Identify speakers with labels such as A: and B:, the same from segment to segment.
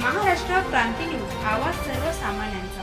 A: क्रांती news आवाज सर्वसामान्यांचा.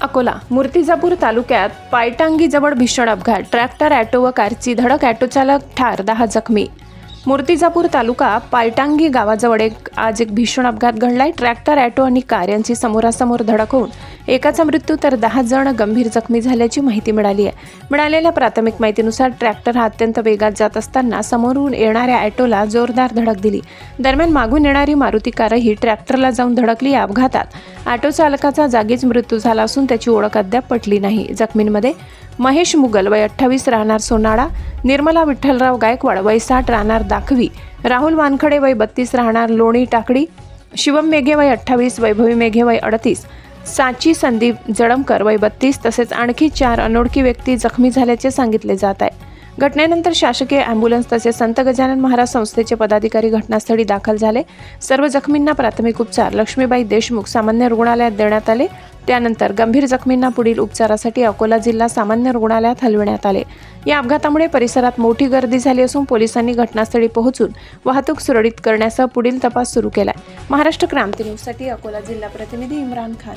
B: अकोला मूर्तिजापूर तालुक्यात पायटांगीजवळ भीषण अपघात. ट्रॅक्टर ॲटो व कारची धडक ॲटो चालक ठार दहा जखमी. मूर्तिजापूर तालुका पायटांगी गावाजवळ एक आज एक भीषण अपघात घडलाय. ट्रॅक्टर ॲटो आणि कार यांची समोरासमोर धडक होऊन एकाचा मृत्यू तर दहा जण गंभीर जखमी झाल्याची माहिती मिळाली आहे. मिळालेल्या प्राथमिक माहितीनुसार ट्रॅक्टर हा अत्यंत वेगात जात असताना समोरून येणाऱ्या ॲटोला जोरदार धडक दिली. दरम्यान मागून येणारी मारुती कारही ट्रॅक्टरला जाऊन धडकली या अपघातात. ऑटो चालकाचा जागीच मृत्यू झाला असून त्याची ओळख अद्याप पटली नाही. जखमींमध्ये महेश मुगल वय अठ्ठावीस राहणार सोनाळा निर्मला विठ्ठलराव गायकवाड वय साठ राहणार दाखवी राहुल वानखडे वय बत्तीस राहणार लोणी टाकडी शिवम मेघे वय अठ्ठावीस वैभवी मेघे वय अडतीस साची संदीप जडमकर वय बत्तीस तसेच आणखी चार अनोळखी व्यक्ती जखमी झाल्याचे सांगितले जात आहे. घटनेनंतर शासकीय अँब्युलन्स तसेच संत गजानन महाराज संस्थेचे पदाधिकारी घटनास्थळी दाखल झाले. सर्व जखमींना प्राथमिक उपचार. लक्ष्मीबाई देशमुख सामान्य रुग्णालयात देण्यात आले. त्यानंतर गंभीर जखमींना पुढील उपचारासाठी अकोला जिल्हा सामान्य रुग्णालयात हलविण्यात आले. या अपघातामुळे परिसरात मोठी गर्दी झाली असून पोलिसांनी घटनास्थळी पोहोचून वाहतूक सुरळीत करण्यासह पुढील तपास सुरू केला महाराष्ट्र क्रांती न्यूजसाठी अकोला जिल्हा प्रतिनिधी इम्रान खान.